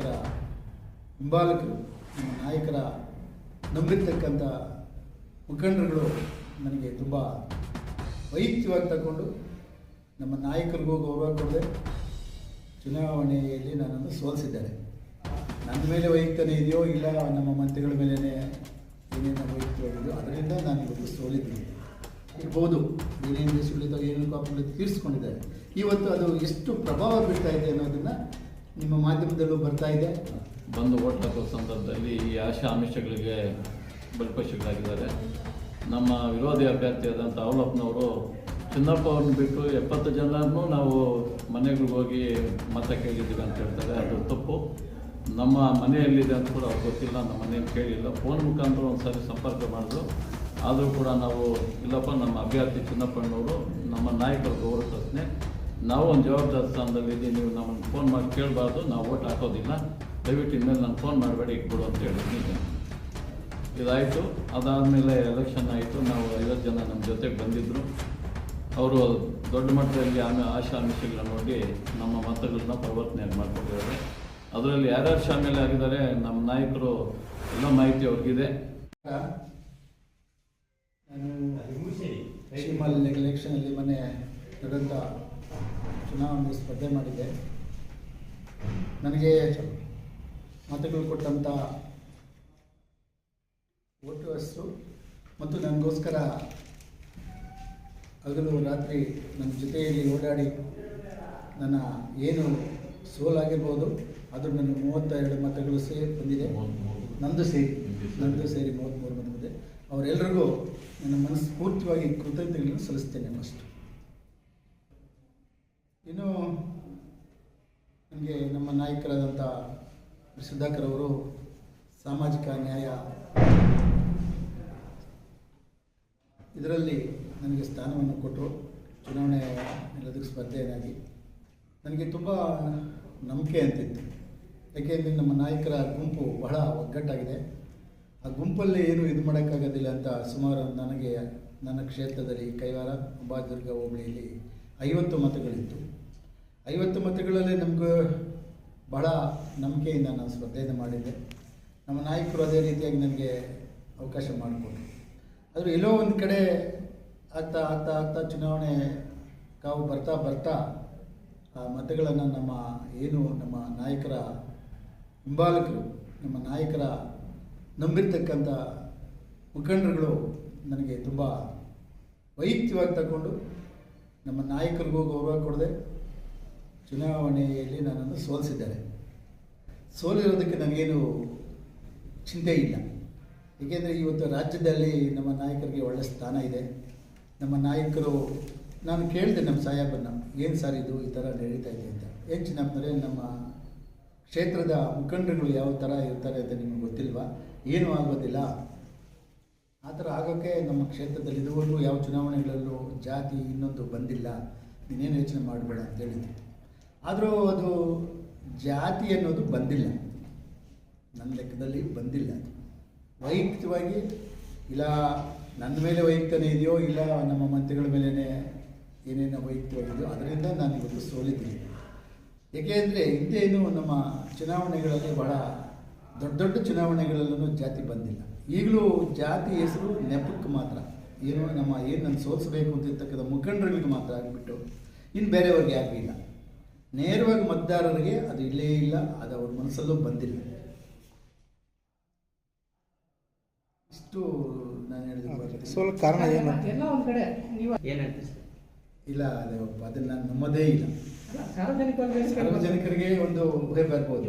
ನಾಯಕರ, ಹಿಂಬಾಲಕರು, ನಮ್ಮ ನಾಯಕರ ನಂಬಿರ್ತಕ್ಕಂಥ ಮುಖಂಡರುಗಳು ನನಗೆ ತುಂಬ ವೈಯಕ್ತಿಕವಾಗಿ ತಗೊಂಡು ನಮ್ಮ ನಾಯಕರಿಗೂ ಗೌರವ ಕೊಡದೆ ಚುನಾವಣೆಯಲ್ಲಿ ನನ್ನನ್ನು ಸೋಲಿಸಿದ್ದಾರೆ. ನನ್ನ ಮೇಲೆ ವೈಯಕ್ತನೇ ಇದೆಯೋ ಇಲ್ಲ, ನಮ್ಮ ಮಂತ್ರಿಗಳ ಮೇಲೇ ಏನೇನು ವೈಯಕ್ತಿವಾಗಿದೆಯೋ ಅದರಿಂದ ನಾನು ಇವತ್ತು ಸೋಲಿದ್ದೀನಿ. ಇರ್ಬೋದು ಏನೇನು ಸುಳಿದ ಏನೇನು ಪಾಪಗಳು ತೀರಿಸ್ಕೊಂಡಿದ್ದಾರೆ. ಇವತ್ತು ಅದು ಎಷ್ಟು ಪ್ರಭಾವ ಬೀರ್ತಾ ಇದೆ ಅನ್ನೋದನ್ನು ನಿಮ್ಮ ಮಾಧ್ಯಮದಲ್ಲೂ ಬರ್ತಾ ಇದೆ. ಬಂದು ಓಟ್ ಸಂದರ್ಭದಲ್ಲಿ ಈ ಆಶಾ ಆಮಿಷಗಳಿಗೆ ಬಲಿಪಶುಗಳಾಗಿದ್ದಾರೆ. ನಮ್ಮ ವಿರೋಧಿ ಅಭ್ಯರ್ಥಿಯಾದಂಥ ಅವಲಪ್ಪನವರು ಚಿನ್ನಪ್ಪ ಅವ್ರನ್ನ ಬಿಟ್ಟು ಎಪ್ಪತ್ತು ಜನರನ್ನು ನಾವು ಮನೆಗಳಿಗೆ ಹೋಗಿ ಮತ ಕೇಳಿದ್ದೀವಿ ಅಂತ ಹೇಳ್ತಾರೆ. ಅದು ತಪ್ಪು. ನಮ್ಮ ಮನೆಯಲ್ಲಿದೆ ಅಂತ ಕೂಡ ಅವ್ರು ಗೊತ್ತಿಲ್ಲ, ನಮ್ಮ ಮನೆಯಲ್ಲಿ ಕೇಳಿಲ್ಲ. ಫೋನ್ ಮುಖಾಂತರ ಒಂದು ಸಾರಿ ಸಂಪರ್ಕ ಮಾಡಿದ್ರು. ಆದರೂ ಕೂಡ ನಾವು ಇಲ್ಲಪ್ಪ, ನಮ್ಮ ಅಭ್ಯರ್ಥಿ ಚಿನ್ನಪ್ಪಣ್ಣವರು ನಮ್ಮ ನಾಯಕರ ಗೌರವ ಪ್ರಶ್ನೆ. ನಾವು ಒಂದು ಜವಾಬ್ದಾರಿ ಸ್ಥಾನದಲ್ಲಿದ್ದೀವಿ ನೀವು ನಮ್ಮನ್ನು ಫೋನ್ ಮಾಡಿ ಕೇಳಬಾರ್ದು ನಾವು ಓಟ್ ಹಾಕೋದಿಲ್ಲ ದಯವಿಟ್ಟು ಇನ್ಮೇಲೆ ನಾನು ಫೋನ್ ಮಾಡಬೇಡಿ ಇಟ್ಬಿಡು ಅಂತ ಹೇಳಿದ್ದೀನಿ ಇದಾಯಿತು ಅದಾದಮೇಲೆ ಎಲೆಕ್ಷನ್ ಆಯಿತು ನಾವು ಐವತ್ತು ಜನ ನಮ್ಮ ಜೊತೆಗೆ ಬಂದಿದ್ದರು ಅವರು ದೊಡ್ಡ ಮಟ್ಟದಲ್ಲಿ ಆಮೇಲೆ ಆಶಾ ಆಮಿಷಗಳನ್ನ ನೋಡಿ ನಮ್ಮ ಮತಗಳನ್ನ ಪರಿವರ್ತನೆ ಮಾಡ್ಕೊಂಡಿದ್ದಾರೆ ಅದರಲ್ಲಿ ಯಾರ್ಯಾರು ಶಾಮೀಲಾಗಿದ್ದಾರೆ ನಮ್ಮ ನಾಯಕರು ಎಲ್ಲ ಮಾಹಿತಿ ಅವ್ರಿಗಿದೆ ನಾನು ಎಲೆಕ್ಷನಲ್ಲಿ ಮೊನ್ನೆ ನಡೆದಂಥ ಚುನಾವಣೆ ಸ್ಪರ್ಧೆ ಮಾಡಿದೆ. ನನಗೆ ಮತಗಳು ಕೊಟ್ಟಂಥ ಓಟು ಹೆಸರು ಮತ್ತು ನನಗೋಸ್ಕರ ಹಗಲು ರಾತ್ರಿ ನನ್ನ ಜೊತೆಯಲ್ಲಿ ಓಡಾಡಿ ನನ್ನ ಏನು ಸೋಲಾಗಿರ್ಬೋದು ಅದು ನನ್ನ ಮೂವತ್ತೆರಡು ಮತಗಳು ಸೇರಿ ಬಂದಿದೆ. ನಂದು ಸೇರಿ ನಂದು ಸೇರಿ ಮೂವತ್ತ್ಮೂರು ಬಂದಿದೆ ಅವರೆಲ್ಲರಿಗೂ ನನ್ನ ಮನಸ್ಫೂರ್ತಿಯಾಗಿ ಕೃತಜ್ಞತೆಗಳನ್ನು ಸಲ್ಲಿಸ್ತೇನೆ ಫಸ್ಟ್ ಇನ್ನು ನನಗೆ ನಮ್ಮ ನಾಯಕರಾದಂಥ ಸುಧಾಕರ್ ಅವರು ಸಾಮಾಜಿಕ ನ್ಯಾಯ. ಇದರಲ್ಲಿ ನನಗೆ ಸ್ಥಾನವನ್ನು ಕೊಟ್ಟರು. ಚುನಾವಣೆ ಎಲ್ಲದಕ್ಕೆ ಸ್ಪರ್ಧೆಯನ್ನಾಗಿ. ನನಗೆ ತುಂಬ ನಂಬಿಕೆ ಅಂತಿತ್ತು. ಯಾಕೆಂದರೆ ನಮ್ಮ ನಾಯಕರ ಗುಂಪು ಬಹಳ ಒಗ್ಗಟ್ಟಾಗಿದೆ. ಆ ಗುಂಪಲ್ಲಿ ಏನು ಇದು ಮಾಡೋಕ್ಕಾಗೋದಿಲ್ಲ ಅಂತ ಸುಮಾರು ನನಗೆ, ನನ್ನ ಕ್ಷೇತ್ರದಲ್ಲಿ ಕೈವಾರ ಅಂಬಾದುರ್ಗ ಹೋಬಳಿಯಲ್ಲಿ ಐವತ್ತು ಮತಗಳಿತ್ತು. ಐವತ್ತು ಮತಗಳಲ್ಲಿ ನಮಗೂ ಬಹಳ ನಂಬಿಕೆಯಿಂದ ನಾನು ಸ್ಪರ್ಧೆಯನ್ನು ಮಾಡಿದ್ದೆ. ನಮ್ಮ ನಾಯಕರು ಅದೇ ರೀತಿಯಾಗಿ ನನಗೆ ಅವಕಾಶ ಮಾಡಿಕೊಟ್ರು. ಆದರೆ ಎಲ್ಲೋ ಒಂದು ಕಡೆ ಆಗ್ತಾ ಆಗ್ತಾ ಆಗ್ತಾ ಚುನಾವಣೆ ಕಾವು ಬರ್ತಾ ಬರ್ತಾ ಆ ಮತಗಳನ್ನು ನಮ್ಮ ಏನು ನಮ್ಮ ನಾಯಕರ ಹಿಂಬಾಲಕರು, ನಮ್ಮ ನಾಯಕರ ನಂಬಿರ್ತಕ್ಕಂಥ ಮುಖಂಡರುಗಳು ನನಗೆ ತುಂಬ ವೈಯಕ್ತಿಕವಾಗಿ ತಗೊಂಡು ನಮ್ಮ ನಾಯಕರಿಗೂ ಗೌರವ ಕೊಡದೆ. ಚುನಾವಣೆಯಲ್ಲಿ ನನ್ನನ್ನು ಸೋಲಿಸಿದ್ದಾರೆ. ಸೋಲಿರೋದಕ್ಕೆ ನನಗೇನು ಚಿಂತೆ ಇಲ್ಲ. ಏಕೆಂದರೆ ಇವತ್ತು ರಾಜ್ಯದಲ್ಲಿ ನಮ್ಮ ನಾಯಕರಿಗೆ ಒಳ್ಳೆಯ ಸ್ಥಾನ ಇದೆ. ನಮ್ಮ ನಾಯಕರು, ನಾನು ಕೇಳಿದೆ ನಮ್ಮ ಸಾಹೇಬನ್ನ, ಏನು ಸರ್ ಇದು? ಈ ಥರ ನಡೀತಾ ಇದೆ ಅಂತ. ಏನು ಚಿನ್ನಪ್ಪನವರೇ ನಮ್ಮ ಕ್ಷೇತ್ರದ ಮುಖಂಡರುಗಳು ಯಾವ ಥರ ಇರ್ತಾರೆ ಅಂತ ನಿಮಗೆ ಗೊತ್ತಿಲ್ವಾ? ಏನೂ ಆಗೋದಿಲ್ಲ. ಆ ಥರ ಆಗೋಕ್ಕೆ ನಮ್ಮ ಕ್ಷೇತ್ರದಲ್ಲಿ ಇದುವರೆಗೂ ಯಾವ ಚುನಾವಣೆಗಳಲ್ಲೂ ಜಾತಿ ಇನ್ನೊಂದು ಬಂದಿಲ್ಲ. ನೀನೇನು ಯೋಚನೆ ಮಾಡಬೇಡ ಅಂತ ಹೇಳಿದ್ದೆ. ಆದರೂ ಅದು ಜಾತಿ ಅನ್ನೋದು ಬಂದಿಲ್ಲ. ನನ್ನ ಲೆಕ್ಕದಲ್ಲಿ ಬಂದಿಲ್ಲ ವೈಯಕ್ತಿಕವಾಗಿ ಇಲ್ಲ ನನ್ನ ಮೇಲೆ ವೈಯಕ್ತನೇ ಇದೆಯೋ ಇಲ್ಲ, ನಮ್ಮ ಮಂತ್ರಿಗಳ ಮೇಲೇ ಏನೇನೋ ವೈಯಕ್ತಿಕವಾಗಿದೆಯೋ ಅದರಿಂದ ನಾನು ಇವತ್ತು ಸೋಲಿದ್ದೀನಿ. ಏಕೆಂದರೆ ಹಿಂದೇನು ನಮ್ಮ ಚುನಾವಣೆಗಳಲ್ಲಿ ಬಹಳ ದೊಡ್ಡ ದೊಡ್ಡ ಚುನಾವಣೆಗಳಲ್ಲೂ ಜಾತಿ ಬಂದಿಲ್ಲ. ಈಗಲೂ ಜಾತಿ ಹೆಸರು ನೆಪಕ್ಕೆ ಮಾತ್ರ. ಏನು ನಮ್ಮ ಏನು ನಾನು ಸೋಲಿಸಬೇಕು ಅಂತಿರ್ತಕ್ಕಂಥ ಮುಖಂಡರುಗಳಿಗೆ ಮಾತ್ರ ಆಗಿಬಿಟ್ಟು ಇನ್ನು ಬೇರೆಯವ್ರಿಗೆ ಆಗಲಿಲ್ಲ ನೇರವಾಗಿ ಮತದಾರರಿಗೆ ಅದು ಇಲ್ಲೇ ಇಲ್ಲ ಅದು ಅವ್ರ ಮನಸ್ಸಲ್ಲೂ ಬಂದಿಲ್ಲ. ಇಷ್ಟು ನಾನು ಹೇಳಿದ ಸ್ವಲ್ಪ ಕಾರಣ ಏನು? ಎಲ್ಲ ಒಂದ್ ನೀವು ಏನ್ ಹೇಳ್ತೀರಿ ಇಲ್ಲ ಅದು ಅದನ್ನು ನಮ್ಮದೇ ಇಲ್ಲ. ಸಾರ್ವಜನಿಕರಿಗೆ ಒಂದು ಭಯ ಬರ್ಬೋದು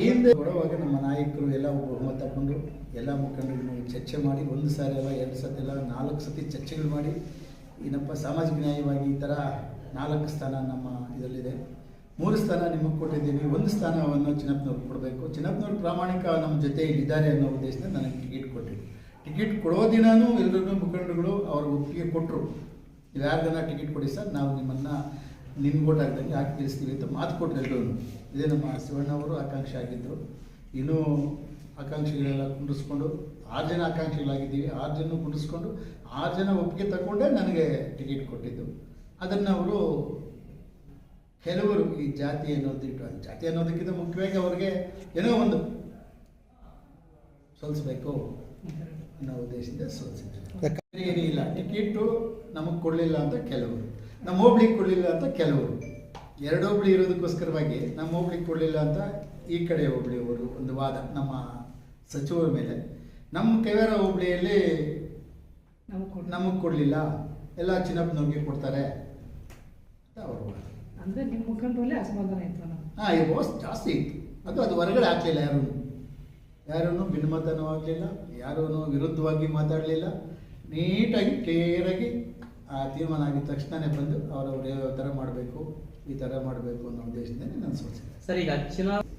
ಐದು ಕೊಡುವಾಗ ನಮ್ಮ ನಾಯಕರು ಎಲ್ಲ ಬಹುಮತ ತಗೊಂಡು ಎಲ್ಲ ಮುಖಂಡರು ಚರ್ಚೆ ಮಾಡಿ ಒಂದು ಸಾರಿ ಅಲ್ಲ ಎರಡು ಸತಿ ಅಲ್ಲ ನಾಲ್ಕು ಸತಿ ಚರ್ಚೆಗಳು ಮಾಡಿ ಏನಪ್ಪ ಸಾಮಾಜಿಕ ನ್ಯಾಯವಾಗಿ ಈ ಥರ ನಾಲ್ಕು ಸ್ಥಾನ ನಮ್ಮ ಇದರಲ್ಲಿದೆ. ಮೂರು ಸ್ಥಾನ ನಿಮಗೆ ಕೊಟ್ಟಿದ್ದೀವಿ ಒಂದು ಸ್ಥಾನವನ್ನು ಚಿನ್ನಪ್ಪನವ್ರು ಕೊಡಬೇಕು. ಚಿನ್ನಪ್ಪನವ್ರು ಪ್ರಾಮಾಣಿಕ ನಮ್ಮ ಜೊತೆ ಇಲ್ಲಿದ್ದಾರೆ ಅನ್ನೋ ಉದ್ದೇಶದಿಂದ ನನಗೆ ಟಿಕೆಟ್ ಕೊಟ್ಟಿದ್ದು ಟಿಕೆಟ್ ಕೊಡೋ ದಿನಾನೂ ಎಲ್ಲರೂ ಮುಖಂಡರುಗಳು ಅವ್ರ ಒಪ್ಪಿಗೆ ಕೊಟ್ಟರು ಜನ ಟಿಕೆಟ್ ಕೊಡಿ ಸರ್, ನಾವು ನಿಮ್ಮನ್ನು ನಿಮ್ಮ ಓಟ್ ಹಾಕ್ದಂಗೆ ಹಾಕಿ ತಿಳಿಸ್ತೀವಿ ಅಂತ ಮಾತು ಕೊಟ್ಟರು ಎಲ್ಲರೂ. ಇದೇ ನಮ್ಮ ಶಿವಣ್ಣ ಅವರು ಆಕಾಂಕ್ಷಿ ಆಗಿದ್ದರು ಇನ್ನೂ ಆಕಾಂಕ್ಷಿಗಳೆಲ್ಲ ಕುಂಡಿಸ್ಕೊಂಡು ಆರು ಜನ ಆಕಾಂಕ್ಷಿಗಳಾಗಿದ್ದೀವಿ. ಆರು ಜನ ಕುಂಡಿಸ್ಕೊಂಡು ಆರು ಜನ ಒಪ್ಪಿಗೆ ತಗೊಂಡೇ ನನಗೆ ಟಿಕೆಟ್ ಕೊಟ್ಟಿದ್ದು. ಅದನ್ನು ಅವರು ಕೆಲವರು ಈ ಜಾತಿ ಅನ್ನೋದಿಟ್ಟು ಜಾತಿ ಅನ್ನೋದಕ್ಕಿಂತ ಮುಖ್ಯವಾಗಿ ಅವ್ರಿಗೆ ಏನೋ ಒಂದು ಸೋಲಿಸ್ಬೇಕು ಅನ್ನೋ ಉದ್ದೇಶದಿಂದ ಸೋಲಿಸಿದ್ರು. ಏನೂ ಇಲ್ಲ. ಟಿಕೆಟು ನಮಗೆ ಕೊಡಲಿಲ್ಲ ಅಂತ ಕೆಲವರು. ನಮ್ಮ ಹೋಬ್ಳಿಗೆ ಕೊಡಲಿಲ್ಲ ಅಂತ ಕೆಲವರು. ಎರಡು ಹೋಬ್ಳಿ ಇರೋದಕ್ಕೋಸ್ಕರವಾಗಿ ನಮ್ಮ ಹೋಬ್ಳಿಗೆ ಕೊಡಲಿಲ್ಲ ಅಂತ ಈ ಕಡೆ ಹೋಬ್ಳಿಯವರು ಒಂದು ವಾದ ನಮ್ಮ ಸಚಿವರ ಮೇಲೆ. ನಮ್ಮ ಕೈವಾರ ಹೋಬ್ಳಿಯಲ್ಲಿ ನಮಗೆ ಕೊಡಲಿಲ್ಲ. ಎಲ್ಲ ಚಿನ್ನಪ್ಪನವ್ರಿಗೆ ಕೊಡ್ತಾರೆ. ಅವ್ರ ಅಂದ್ರೆ ನಿಮ್ಮ ಮುಖಂಡರಲ್ಲೇ ಅಸಮಾಧಾನ ಇತ್ತು ನಾವು ಹಾಂ ಜಾಸ್ತಿ ಇತ್ತು. ಅದು ಅದು ಹೊರಗಡೆ ಹಾಕಲಿಲ್ಲ ಯಾರೂ ಯಾರೂ ಭಿನ್ನಮತನೂ ಆಗಲಿಲ್ಲ ಯಾರೂ ವಿರುದ್ಧವಾಗಿ ಮಾತಾಡಲಿಲ್ಲ. ನೀಟಾಗಿ ಕ್ಲಿಯರಾಗಿ ಆ ತೀರ್ಮಾನ ಆಗಿದ ತಕ್ಷಣನೇ ಬಂದು ಅವರವ್ರು ಯಾವ ಥರ ಮಾಡಬೇಕು ಈ ಥರ ಮಾಡಬೇಕು ಅನ್ನೋ ಉದ್ದೇಶದಿಂದ ನಾನು ಸೋಚಿಸಿದೆ ಸರ್ ಈಗ ಚುನಾವಣೆ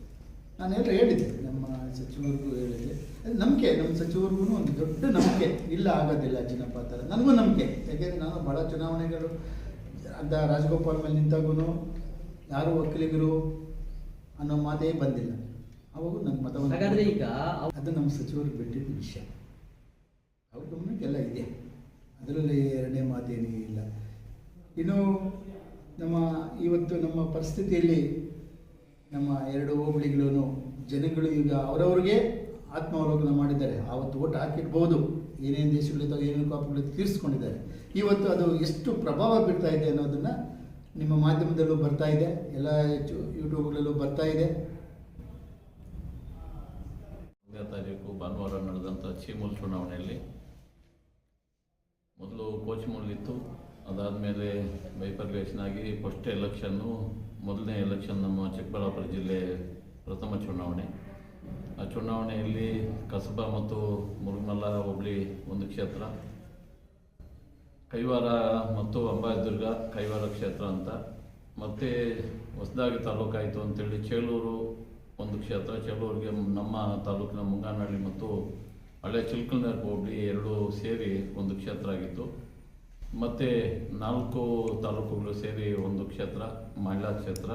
ನಾನೆಲ್ಲ ಹೇಳಿದ್ದೆ ನಮ್ಮ ಸಚಿವರಿಗೂ ಹೇಳಿದ್ದೆ. ಅದು ನಂಬಿಕೆ ನಮ್ಮ ಸಚಿವರಿಗೂ ಒಂದು ದೊಡ್ಡ ನಂಬಿಕೆ. ಇಲ್ಲ ಆಗೋದಿಲ್ಲ ಚಿನ್ನಪ್ಪ ಆ ಥರ. ನನಗೂ ನಂಬಿಕೆ. ಯಾಕೆಂದರೆ ನಾನು ಭಾಳ ಚುನಾವಣೆಗಳು ಅಂತ ರಾಜಗೋಪಾಲ್ ಮೇಲೆ ನಿಂತಾಗೂ ಯಾರು ವಕೀಲಿಗರು ಅನ್ನೋ ಮಾತೇ ಬಂದಿಲ್ಲ. ಅವಾಗ ನನ್ನ ಮತವನ್ನು ಹಾಗಾದ್ರೆ ಈಗ ಅದು ನಮ್ಮ ಸಚಿವರಿಗೆ ಬಿಟ್ಟಿದ್ದ ವಿಷಯ. ಅವ್ರ ಗಮನಕ್ಕೆಲ್ಲ ಇದೆ. ಅದರಲ್ಲಿ ಎರಡನೇ ಮಾತೇನೂ ಇಲ್ಲ. ಇನ್ನು ನಮ್ಮ ಇವತ್ತು ನಮ್ಮ ಪರಿಸ್ಥಿತಿಯಲ್ಲಿ ನಮ್ಮ ಎರಡು ಹೋಬಳಿಗಳೂ ಜನಗಳು ಈಗ ಅವರವ್ರಿಗೆ ಆತ್ಮಾವಲೋಕನ ಮಾಡಿದ್ದಾರೆ. ಆವತ್ತು ಓಟ್ ಹಾಕಿಡ್ಬೋದು. ಏನೇನು ದೇಶಗಳಿದ್ದಾವೆ ಏನೇನು ಕಾಪುಗಳು ತೀರಿಸ್ಕೊಂಡಿದ್ದಾರೆ. ಇವತ್ತು ಅದು ಎಷ್ಟು ಪ್ರಭಾವ ಬೀರ್ತಾ ಇದೆ ಅನ್ನೋದನ್ನು ನಿಮ್ಮ ಮಾಧ್ಯಮದಲ್ಲೂ ಬರ್ತಾ ಇದೆ, ಎಲ್ಲ ಯೂಟ್ಯೂಬ್ಗಳಲ್ಲೂ ಬರ್ತಾ ಇದೆ. ತಾರೀಕು ಭಾನುವಾರ ನಡೆದಂಥ ಚೀಮೂಲ್ ಚುನಾವಣೆಯಲ್ಲಿ ಮೊದಲು ಕೋಚಿಮೂಲಿತ್ತು ಅದಾದಮೇಲೆ ಬೈಪರ್ಲೇಷನ್ ಆಗಿ ಫಸ್ಟ್ ಎಲೆಕ್ಷನ್ನು ಮೊದಲನೇ ಎಲೆಕ್ಷನ್ ನಮ್ಮ ಚಿಕ್ಕಬಳ್ಳಾಪುರ ಜಿಲ್ಲೆ ಪ್ರಥಮ ಚುನಾವಣೆ. ಆ ಚುನಾವಣೆಯಲ್ಲಿ ಕಸಬಾ ಮತ್ತು ಮುರುಗಮಲ್ಲ ಹೋಬಳಿ ಒಂದು ಕ್ಷೇತ್ರ ಕೈವಾರ ಮತ್ತು ಅಂಬಾಯದುರ್ಗ ಕೈವಾರ ಕ್ಷೇತ್ರ ಅಂತ. ಮತ್ತೆ ಹೊಸದಾಗಿ ತಾಲೂಕಾಯಿತು ಅಂತೇಳಿ ಚೇಳೂರು ಒಂದು ಕ್ಷೇತ್ರ. ಚೇಳೂರಿಗೆ ನಮ್ಮ ತಾಲೂಕಿನ ಮುಂಗಾನಹಳ್ಳಿ ಮತ್ತು ಹಳೆ ಚಿಲ್ಕಲ್ನರ್ ಹೋಬಳಿ ಎರಡು ಸೇರಿ ಒಂದು ಕ್ಷೇತ್ರ ಆಗಿತ್ತು. ಮತ್ತು ನಾಲ್ಕು ತಾಲೂಕುಗಳು ಸೇರಿ ಒಂದು ಕ್ಷೇತ್ರ, ಮಹಿಳಾ ಕ್ಷೇತ್ರ.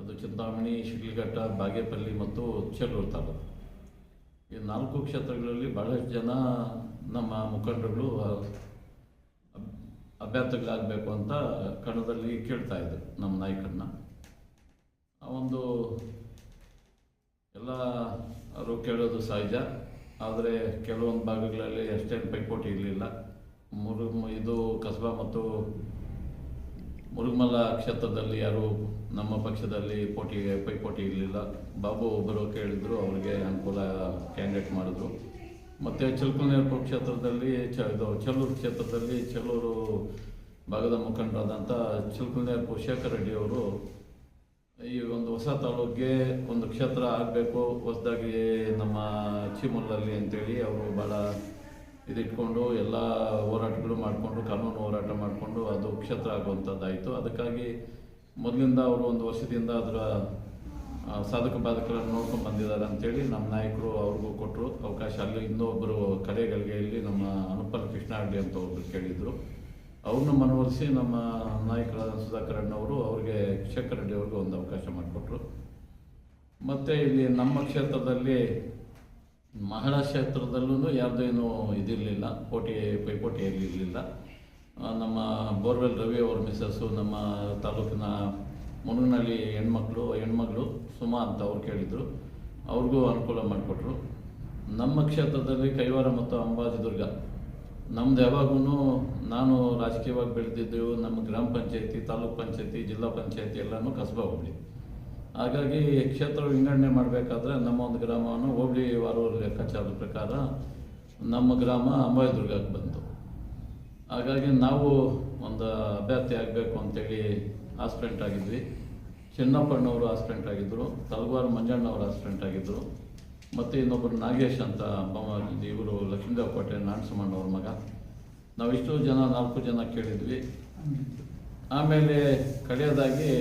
ಅದು ಚಿಂತಾಮಣಿ, ಶಿಡ್ಲಘಟ್ಟ, ಬಾಗೇಪಲ್ಲಿ ಮತ್ತು ಚೇಳೂರು ತಾಲೂಕು. ಈ ನಾಲ್ಕು ಕ್ಷೇತ್ರಗಳಲ್ಲಿ ಭಾಳಷ್ಟು ಜನ ನಮ್ಮ ಮುಖಂಡರುಗಳು ಅಭ್ಯರ್ಥಿಗಳಾಗಬೇಕು ಅಂತ ಕಣದಲ್ಲಿ ಕೇಳ್ತಾ ಇದ್ರು ನಮ್ಮ ನಾಯಕರನ್ನ ಒಂದು ಎಲ್ಲ ಅವರು ಕೇಳೋದು ಸಹಜ. ಆದರೆ ಕೆಲವೊಂದು ಭಾಗಗಳಲ್ಲಿ ಅಷ್ಟೇನು ಪೈಪೋಟಿ ಇರಲಿಲ್ಲ. ಮುರು, ಇದು ಕಸಬಾ ಮತ್ತು ಮುರುಗಮಲ್ಲ ಕ್ಷೇತ್ರದಲ್ಲಿ ಯಾರು ನಮ್ಮ ಪಕ್ಷದಲ್ಲಿ ಪೋಟಿ, ಪೈಪೋಟಿ ಇರಲಿಲ್ಲ. ಬಾಬು ಒಬ್ಬರು ಕೇಳಿದ್ರು, ಅವರಿಗೆ ಅನುಕೂಲ ಕ್ಯಾಂಡಿಡೇಟ್ ಮಾಡಿದ್ರು. ಮತ್ತು ಚಿಲ್ಕುನೇರ್ಪುರ ಕ್ಷೇತ್ರದಲ್ಲಿ ಚ ಇದು ಚೆಲ್ಲೂರು ಕ್ಷೇತ್ರದಲ್ಲಿ ಚೆಲ್ಲೂರು ಭಾಗದ ಮುಖಂಡರಾದಂಥ ಚಿಲ್ಕುನೇರ್ಪುರ ಶೇಖರ್ ರೆಡ್ಡಿ ಅವರು ಈ ಒಂದು ಹೊಸ ತಾಲೂಕಿಗೆ ಒಂದು ಕ್ಷೇತ್ರ ಆಗಬೇಕು, ಹೊಸದಾಗಿ ನಮ್ಮ ಚೀಮೂಲಲ್ಲಿ ಅಂತೇಳಿ ಅವರು ಭಾಳ ಇದಿಟ್ಕೊಂಡು ಎಲ್ಲ ಹೋರಾಟಗಳು ಮಾಡಿಕೊಂಡು, ಕಾನೂನು ಹೋರಾಟ ಮಾಡಿಕೊಂಡು ಅದು ಕ್ಷೇತ್ರ ಆಗುವಂಥದ್ದಾಯಿತು. ಅದಕ್ಕಾಗಿ ಮೊದಲಿಂದ ಅವರು ಒಂದು ವರ್ಷದಿಂದ ಅದರ ಸಾಧಕ ಬಾಧಕರನ್ನು ನೋಡ್ಕೊಂಡು ಬಂದಿದ್ದಾರೆ ಅಂತೇಳಿ ನಮ್ಮ ನಾಯಕರು ಅವ್ರಿಗೂ ಕೊಟ್ಟರು. ಅವಕಾಶ ಅಲ್ಲಿ ಇನ್ನೊಬ್ಬರು ಕಡೆಗಳಿಗೆ ಇಲ್ಲಿ ನಮ್ಮ ಅನುಪಲ್ ಅಡ್ಡಿ ಅಂತ ಒಬ್ಬರು ಕೇಳಿದರು. ಅವ್ರನ್ನ ಮನವೊಲಿಸಿ ನಮ್ಮ ನಾಯಕರಾದ ಸುಧಾಕರ್ ಅಣ್ಣವರು ಅವ್ರಿಗೆ ಶೇಖರ್ ರೆಡ್ಡಿ ಅವ್ರಿಗೆ ಒಂದು ಅವಕಾಶ ಮಾಡಿಕೊಟ್ರು. ಮತ್ತು ಇಲ್ಲಿ ನಮ್ಮ ಕ್ಷೇತ್ರದಲ್ಲಿ ಮಹಿಳಾ ಕ್ಷೇತ್ರದಲ್ಲೂ ಯಾರ್ದೇನು ಇದಿರಲಿಲ್ಲ, ಪೋಟಿ ಪೈಪೋಟಿ ಇರಲಿಲ್ಲ. ನಮ್ಮ ಬೋರ್ವೆಲ್ ರವಿ ಅವ್ರ ಮಿಸ್ಸಸ್ಸು ನಮ್ಮ ತಾಲೂಕಿನ ಮುನಗನಹಳ್ಳಿ ಹೆಣ್ಮಕ್ಳು, ಹೆಣ್ಮಗಳು ಸುಮಾ ಅಂತ ಅವ್ರು ಕೇಳಿದರು. ಅವ್ರಿಗೂ ಅನುಕೂಲ ಮಾಡಿಕೊಟ್ರು. ನಮ್ಮ ಕ್ಷೇತ್ರದಲ್ಲಿ ಕೈವಾರ ಮತ್ತು ಅಂಬಾಜಿ ದುರ್ಗ. ನಮ್ದು ಯಾವಾಗೂ ನಾನು ರಾಜಕೀಯವಾಗಿ ಬೆಳೆದಿದ್ದೆವು ನಮ್ಮ ಗ್ರಾಮ ಪಂಚಾಯತಿ, ತಾಲೂಕ್ ಪಂಚಾಯತಿ, ಜಿಲ್ಲಾ ಪಂಚಾಯತಿ ಎಲ್ಲನೂ ಕಸಬಾ ಹೋಗ್ಲಿ ಹಾಗಾಗಿ ಕ್ಷೇತ್ರ ವಿಂಗಡಣೆ ಮಾಡಬೇಕಾದ್ರೆ ನಮ್ಮ ಒಂದು ಗ್ರಾಮವನ್ನು ಹೋಬಳಿ ವಾರೂರು ಲೆಕ್ಕಾಚಾರದ ಪ್ರಕಾರ ನಮ್ಮ ಗ್ರಾಮ ಅಂಬಾಜಿದುರ್ಗಕ್ಕೆ ಬಂತು. ಹಾಗಾಗಿ ನಾವು ಒಂದು ಅಭ್ಯರ್ಥಿ ಆಗಬೇಕು ಅಂತೇಳಿ ಆಸ್ಪಿರೆಂಟ್ ಆಗಿದ್ವಿ. ಚಿನ್ನಪ್ಪಣ್ಣವರು ಆಸ್ಪೆಂಟ್ ಆಗಿದ್ದರು ತಲವಾರು ಮಂಜಣ್ಣವರು ಆಸ್ಪೆಂಟ್ ಆಗಿದ್ದರು ಮತ್ತು ಇನ್ನೊಬ್ಬರು ನಾಗೇಶ್ ಅಂತ ಇವರು ಲಕ್ಷ್ಮೀದೇವ್ ಕೋಟೆ ನಾಣಸಮಣ್ಣವ್ರ ಮಗ. ನಾವಿಷ್ಟು ಜನ, ನಾಲ್ಕು ಜನ ಕೇಳಿದ್ವಿ. ಆಮೇಲೆ ಕಡೆಯದಾಗಿ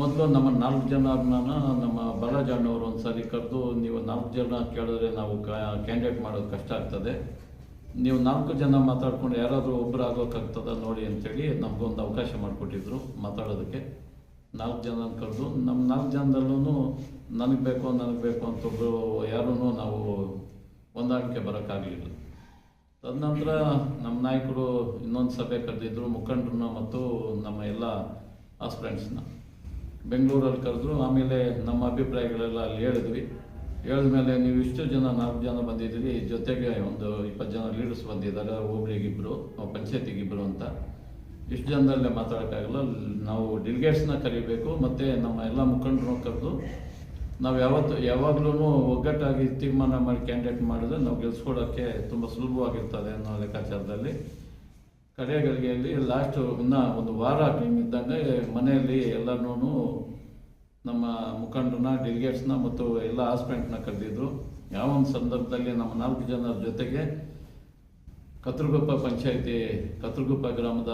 ಮೊದಲು ನಮ್ಮ ನಾಲ್ಕು ಜನರನ್ನ ನಮ್ಮ ಬಲಜಣ್ಣವರು ಒಂದು ಸಾರಿ ಕರೆದು, ನೀವು ನಾಲ್ಕು ಜನ ಕೇಳಿದ್ರೆ ನಾವು ಕ್ಯಾಂಡಿಡೇಟ್ ಮಾಡೋದು ಕಷ್ಟ ಆಗ್ತದೆ. ನೀವು ನಾಲ್ಕು ಜನ ಮಾತಾಡ್ಕೊಂಡು ಯಾರಾದರೂ ಒಬ್ಬರು ಆಗೋಕ್ಕಾಗ್ತದ ನೋಡಿ ಅಂಥೇಳಿ ನಮಗೊಂದು ಅವಕಾಶ ಮಾಡಿಕೊಟ್ಟಿದ್ರು ಮಾತಾಡೋದಕ್ಕೆ. ನಾಲ್ಕು ಜನ ಕರೆದು ನಮ್ಮ ನಾಲ್ಕು ಜನದಲ್ಲೂ ನನಗೆ ಬೇಕು ನನಗೆ ಬೇಕು ಅಂತ ಒಬ್ಬರು ಯಾರೂ ನಾವು ಹೊಂದಾಣಿಕೆ ಬರೋಕ್ಕಾಗಲಿಲ್ಲ ತದನಂತರ ನಮ್ಮ ನಾಯಕರು ಇನ್ನೊಂದು ಸಭೆ ಕರೆದಿದ್ದರು ಮುಖಂಡ್ರನ್ನ ಮತ್ತು ನಮ್ಮ ಎಲ್ಲ ಹಾಸ್ಪ್ರೆಂಡ್ಸ್ನ ಬೆಂಗಳೂರಲ್ಲಿ ಕರೆದ್ರು, ಆಮೇಲೆ ನಮ್ಮ ಅಭಿಪ್ರಾಯಗಳೆಲ್ಲ ಅಲ್ಲಿ ಹೇಳಿದ್ವಿ. ಹೇಳಿದ್ಮೇಲೆ ನೀವು ಇಷ್ಟು ಜನ, ನಾಲ್ಕು ಜನ ಬಂದಿದ್ದೀರಿ, ಜೊತೆಗೆ ಒಂದು ಇಪ್ಪತ್ತು ಜನ ಲೀಡರ್ಸ್ ಬಂದಿದ್ದಾರೆ ಒಬ್ರಿಗಿಬ್ಬರು ಪಂಚಾಯತಿಗಿಬ್ಬರು ಅಂತ. ಇಷ್ಟು ಜನದಲ್ಲೇ ಮಾತಾಡೋಕ್ಕಾಗಲ್ಲ, ನಾವು ಡಿಲಿಗೇಟ್ಸ್ನ ಕರಿಬೇಕು, ಮತ್ತು ನಮ್ಮ ಎಲ್ಲ ಮುಖಂಡರು ಕರೆದು ನಾವು ಯಾವತ್ತು ಯಾವಾಗಲೂ ಒಗ್ಗಟ್ಟಾಗಿ ತೀರ್ಮಾನ ಮಾಡಿ ಕ್ಯಾಂಡಿಡೇಟ್ ಮಾಡಿದ್ರೆ ನಾವು ಗೆಲ್ಸ್ಕೊಡೋಕ್ಕೆ ತುಂಬ ಸುಲಭವಾಗಿರ್ತದೆ ಅನ್ನೋ ಲೆಕ್ಕಾಚಾರದಲ್ಲಿ. ಕಡೆಗಳಿಗೆಯಲ್ಲಿ ಲಾಸ್ಟು ಇನ್ನೂ ಒಂದು ವಾರ ಟೈಮ್ ಇದ್ದಂಗೆ ಮನೆಯಲ್ಲಿ ಎಲ್ಲನೂ ನಮ್ಮ ಮುಖಂಡನ ಡೆಲಿಗೇಟ್ಸ್ನ ಮತ್ತು ಎಲ್ಲ ಆಸ್ಪೆಂಟ್ನ ಕರೆದಿದ್ರು. ಯಾವ ಒಂದು ಸಂದರ್ಭದಲ್ಲಿ ನಮ್ಮ ನಾಲ್ಕು ಜನರ ಜೊತೆಗೆ ಕತ್ರಗುಪ್ಪ ಪಂಚಾಯಿತಿ, ಕತ್ರಗುಪ್ಪ ಗ್ರಾಮದ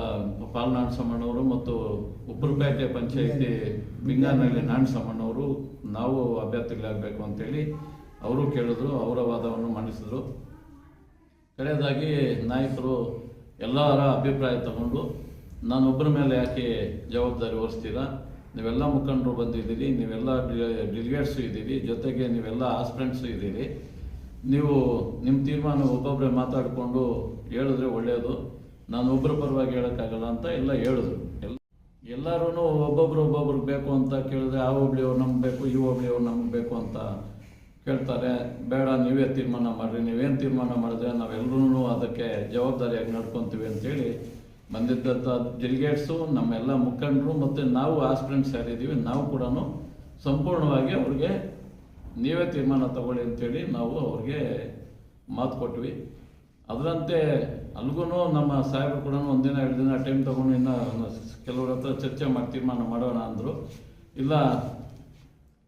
ಪಾಲ್ ಸಮ್ಮಣ್ಣವರು ಮತ್ತು ಉಪ್ಪರಪೇಟೆ ಪಂಚಾಯಿತಿ ಬಿಂಗಾನಹಳ್ಳಿ ನಾಣಸಮ್ಮಣ್ಣವರು ನಾವು ಅಭ್ಯರ್ಥಿಗಳಾಗಬೇಕು ಅಂತೇಳಿ ಅವರು ಕೇಳಿದ್ರು, ಅವರ ವಾದವನ್ನು ಮಂಡಿಸಿದ್ರು ಕಡೆಯದಾಗಿ ನಾಯಕರು ಎಲ್ಲರ ಅಭಿಪ್ರಾಯ ತಗೊಂಡು, ನಾನೊಬ್ಬರ ಮೇಲೆ ಯಾಕೆ ಜವಾಬ್ದಾರಿ ಹೊರಿಸ್ತೀರಾ? ನೀವೆಲ್ಲ ಮುಖಂಡರು ಬಂದಿದ್ದೀರಿ, ನೀವೆಲ್ಲ ಡಿಲಿಗೇಟ್ಸು ಇದ್ದೀರಿ, ಜೊತೆಗೆ ನೀವೆಲ್ಲ ಆಸ್ಪಿರೆಂಟ್ಸು ಇದ್ದೀರಿ. ನೀವು ನಿಮ್ಮ ತೀರ್ಮಾನ ಒಬ್ಬೊಬ್ಬರೇ ಮಾತಾಡಿಕೊಂಡು ಹೇಳಿದ್ರೆ ಒಳ್ಳೆಯದು ನಾನು ಒಬ್ಬರ ಪರವಾಗಿ ಹೇಳೋಕ್ಕಾಗಲ್ಲ ಅಂತ ಎಲ್ಲ ಹೇಳಿದ್ರು. ಎಲ್ಲ ಎಲ್ಲರೂ ಒಬ್ಬೊಬ್ರು ಒಬ್ಬೊಬ್ರು ಬೇಕು ಅಂತ ಕೇಳಿದ್ರೆ ಆ ಹೋಬ್ಳಿಯವ್ರು ನಮ್ಗೆ ಬೇಕು, ಈ ಹೋಬ್ಳಿಯವ್ರು ನಮ್ಗೆ ಬೇಕು ಅಂತ ಕೇಳ್ತಾರೆ. ಬೇಡ, ನೀವೇ ತೀರ್ಮಾನ ಮಾಡಿರಿ. ನೀವೇನು ತೀರ್ಮಾನ ಮಾಡಿದ್ರೆ ನಾವೆಲ್ಲರೂ ಅದಕ್ಕೆ ಜವಾಬ್ದಾರಿಯಾಗಿ ನಡ್ಕೊತೀವಿ ಅಂತೇಳಿ ಬಂದಿದ್ದಂಥ ಡೆಲಿಗೇಟ್ಸು ನಮ್ಮೆಲ್ಲ ಮುಖಂಡರು ಮತ್ತು ನಾವು ಆಸ್ಪಿರೆಂಟ್ಸ್ ಯಾರಿದ್ದೀವಿ ನಾವು ಕೂಡ ಸಂಪೂರ್ಣವಾಗಿ ಅವ್ರಿಗೆ ನೀವೇ ತೀರ್ಮಾನ ತಗೊಳ್ಳಿ ಅಂತೇಳಿ ನಾವು ಅವ್ರಿಗೆ ಮಾತು ಕೊಟ್ವಿ. ಅದರಂತೆ ಅಲ್ಗೂ ನಮ್ಮ ಸಾಹೇಬರು ಕೂಡ ಒಂದಿನ ಎರಡು ದಿನ ಟೈಮ್ ತಗೊಂಡು ಇನ್ನು ಕೆಲವ್ರ ಹತ್ರ ಚರ್ಚೆ ಮಾಡಿ ತೀರ್ಮಾನ ಮಾಡೋಣ ಅಂದರು. ಇಲ್ಲ